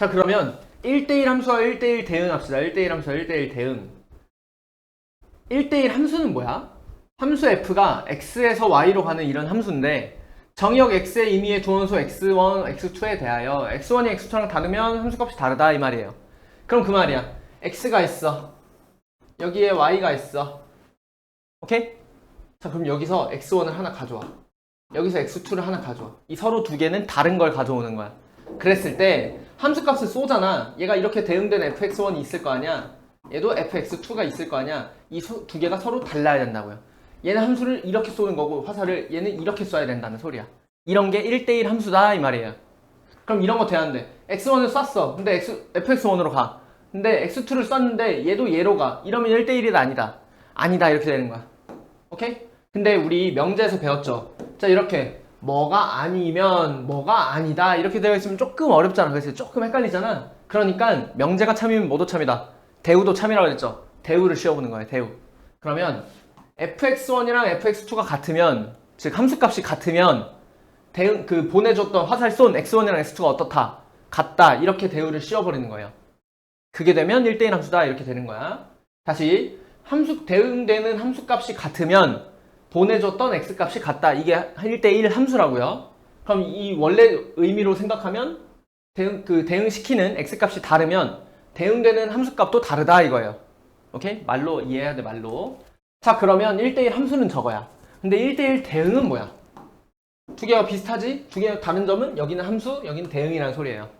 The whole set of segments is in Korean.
자 그러면 1대1 함수와 1대1 대응합시다. 1대1 함수와 1대1 대응. 1대1 함수는 뭐야? 함수 f가 x에서 y로 가는 이런 함수인데 정의역 x의 임의의 조원소 x1, x2에 대하여 x1이 x2랑 다르면 함수값이 다르다 이 말이에요. 그럼 그 말이야. x가 있어. 여기에 y가 있어. 오케이? 자 그럼 여기서 x1을 하나 가져와. 여기서 x2를 하나 가져와. 이 서로 두 개는 다른 걸 가져오는 거야. 그랬을 때 함수값을 쏘잖아. 얘가 이렇게 대응된 fx1이 있을 거 아니야. 얘도 fx2가 있을 거 아니야. 이 두 개가 서로 달라야 된다고요. 얘는 함수를 이렇게 쏘는 거고 화살을 얘는 이렇게 쏴야 된다는 소리야. 이런 게 1대1 함수다 이 말이에요. 그럼 이런 거 돼야한대. x1을 쐈어. 근데 x, fx1으로 가. 근데 x2를 쐈는데 얘도 얘로 가. 이러면 1대1이다 아니다. 아니다 이렇게 되는 거야. 오케이? 근데 우리 명제에서 배웠죠. 자 이렇게 뭐가 아니면 뭐가 아니다 이렇게 되어 있으면 조금 어렵잖아. 그래서 조금 헷갈리잖아. 그러니까 명제가 참이면 뭐도 참이다. 대우도 참이라고 했죠. 대우를 씌워보는 거예요. 대우. 그러면 fx1이랑 fx2가 같으면 즉 함수값이 같으면 대응 그 보내줬던 화살 쏜 x1이랑 x2가 어떻다 같다 이렇게 대우를 씌워버리는 거예요. 그게 되면 1대1 함수다 이렇게 되는 거야. 다시 함수 대응되는 함수값이 같으면 보내줬던 x값이 같다 이게 1대1 함수라고요. 그럼 이 원래 의미로 생각하면 대응 그 대응시키는 x값이 다르면 대응되는 함수값도 다르다 이거예요. 오케이? 말로 이해해야 돼 말로. 자 그러면 1대1 함수는 저거야. 근데 1대1 대응은 뭐야? 두 개가 비슷하지? 두 개가 다른 점은 여기는 함수, 여기는 대응이라는 소리예요.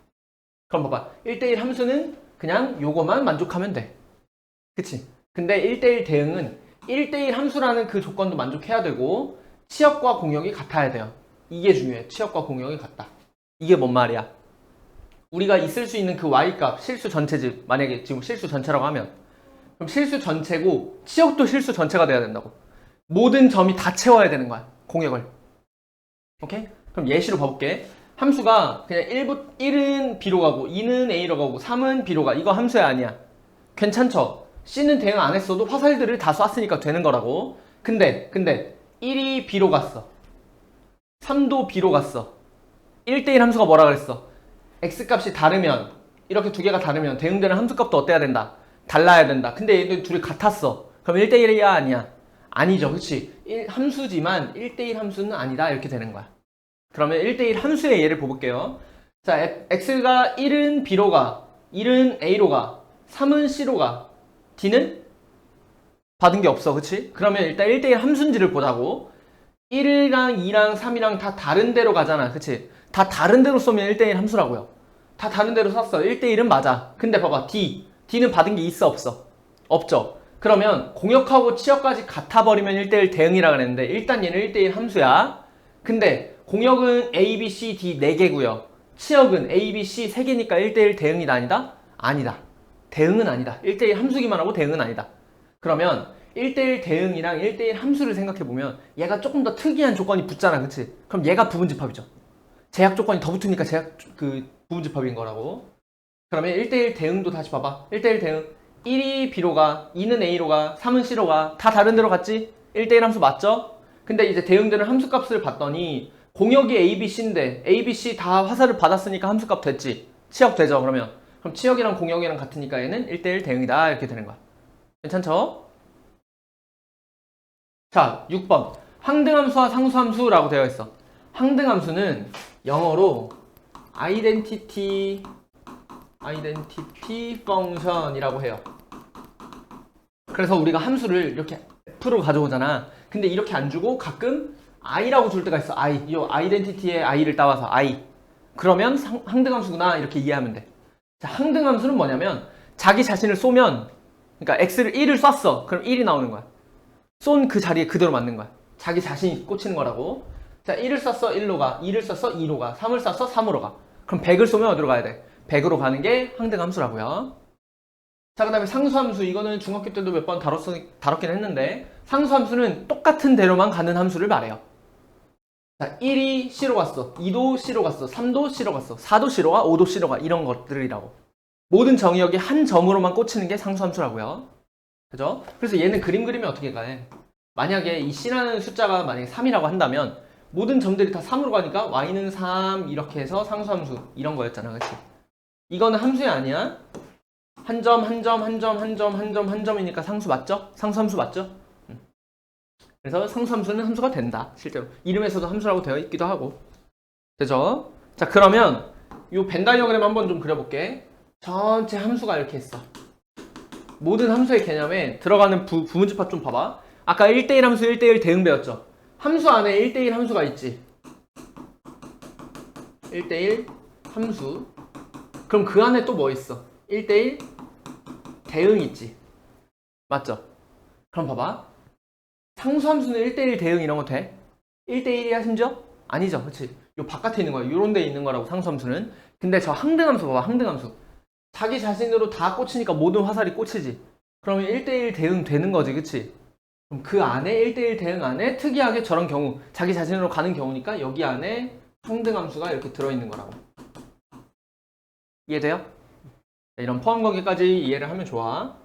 그럼 봐봐. 1대1 함수는 그냥 요거만 만족하면 돼. 그치? 근데 1대1 대응은 1대1 함수라는 그 조건도 만족해야 되고 치역과 공역이 같아야 돼요. 이게 중요해. 치역과 공역이 같다. 이게 뭔 말이야? 우리가 있을 수 있는 그 y값 실수 전체집 만약에 지금 실수 전체라고 하면 그럼 실수 전체고 치역도 실수 전체가 돼야 된다고. 모든 점이 다 채워야 되는 거야. 공역을. 오케이? 그럼 예시로 봐볼게. 함수가 그냥 1부, 1은 B로 가고 2는 A로 가고 3은 B로 가. 이거 함수야 아니야. 괜찮죠? C는 대응 안 했어도 화살들을 다 쐈으니까 되는 거라고. 근데 근데 1이 B로 갔어. 3도 B로 갔어. 1대1 함수가 뭐라 그랬어? X값이 다르면 이렇게 두 개가 다르면 대응되는 함수값도 어때야 된다? 달라야 된다. 근데 얘들 둘이 같았어. 그럼 1대1이야 아니야? 아니죠. 그치? 일- 함수지만 1대1 함수는 아니다. 이렇게 되는 거야. 그러면 1대1 함수의 예를 볼게요. 자, X가 1은 B로 가, 1은 A로 가, 3은 C로 가, D는 받은 게 없어. 그치? 그러면 일단 1대1 함수인지를 보자고. 1이랑 2랑 3이랑 다 다른 데로 가잖아. 그치? 다 다른 데로 쏘면 1대1 함수라고요. 다 다른 데로 썼어. 1대1은 맞아. 근데 봐봐. D. D는 받은 게 있어 없어? 없죠. 그러면 공역하고 치역까지 같아버리면 1대1 대응이라 그랬는데 일단 얘는 1대1 함수야. 근데 공역은 A, B, C, D 4개고요. 치역은 A, B, C 3개니까 1대1 대응이다 아니다? 아니다. 대응은 아니다. 1대1 함수기만 하고 대응은 아니다. 그러면 1대1 대응이랑 1대1 함수를 생각해보면 얘가 조금 더 특이한 조건이 붙잖아. 그치? 그럼 얘가 부분집합이죠. 제약 조건이 더 붙으니까 제약 그 부분집합인 거라고. 그러면 1대1 대응도 다시 봐봐. 1대1 대응. 1이 B로 가, 2는 A로 가, 3은 C로 가. 다 다른 데로 갔지? 1대1 함수 맞죠? 근데 이제 대응되는 함수값을 봤더니 공역이 A, B, C인데 A, B, C 다 화살을 받았으니까 함수값 됐지? 치역 되죠, 그러면. 그럼 치역이랑 공역이랑 같으니까 얘는 1대1 대응이다. 이렇게 되는 거야. 괜찮죠? 자, 6번. 항등함수와 상수함수라고 되어 있어. 항등함수는 영어로 identity identity function이라고 해요. 그래서 우리가 함수를 이렇게 f로 가져오잖아. 근데 이렇게 안 주고 가끔 i라고 줄 때가 있어. i. 이 identity의 i를 따와서 i. 그러면 상- 항등함수구나 이렇게 이해하면 돼. 자, 항등함수는 뭐냐면 자기 자신을 쏘면 그러니까 x를 1을 쐈어. 그럼 1이 나오는 거야. 쏜 그 자리에 그대로 맞는 거야. 자기 자신이 꽂히는 거라고. 자, 1을 쐈어 1로 가. 2를 쐈어 2로 가. 3을 쐈어 3으로 가. 그럼 100을 쏘면 어디로 가야 돼? 100으로 가는 게 항등함수라고요. 자, 그 다음에 상수함수. 이거는 중학교 때도 몇 번 다뤘, 다뤘긴 했는데 상수함수는 똑같은 대로만 가는 함수를 말해요. 자, 1이 C로 갔어. 2도 C로 갔어. 3도 C로 갔어. 4도 C로 가. 5도 C로 가. 이런 것들이라고. 모든 정의역이 한 점으로만 꽂히는 게 상수함수라고요. 그죠? 그래서 얘는 그림 그리면 어떻게 가해? 만약에 이 C라는 숫자가 만약에 3이라고 한다면 모든 점들이 다 3으로 가니까 Y는 3 이렇게 해서 상수함수 이런 거였잖아. 그치? 이거는 함수이 아니야. 한 점, 한 점, 한 점, 한 점, 한 점, 한 점이니까 상수 맞죠? 상수함수 맞죠? 음. 그래서 상수함수는 함수가 된다. 실제로 이름에서도 함수라고 되어 있기도 하고. 되죠? 자 그러면 이 벤다이어그램 한번 좀 그려볼게. 전체 함수가 이렇게 있어. 모든 함수의 개념에 들어가는 부, 부문집합 좀 봐봐. 아까 1대1 함수 1대1 대응 배웠죠? 함수 안에 1대1 함수가 있지. 1대1 함수. 그럼 그 안에 또 뭐 있어? 1대1 대응 있지. 맞죠? 그럼 봐봐. 상수 함수는 1대1 대응 이런 거 돼? 1대1이야 심지어? 아니죠. 그치? 요 바깥에 있는 거야. 요런 데 있는 거라고 상수 함수는. 근데 저 항등함수 봐봐. 항등함수. 자기 자신으로 다 꽂히니까 모든 화살이 꽂히지. 그러면 1대1 대응 되는 거지. 그치? 그럼 그 안에 1대1 대응 안에 특이하게 저런 경우 자기 자신으로 가는 경우니까 여기 안에 항등함수가 이렇게 들어있는 거라고. 이해돼요? 자, 이런 포함 관계까지 이해를 하면 좋아.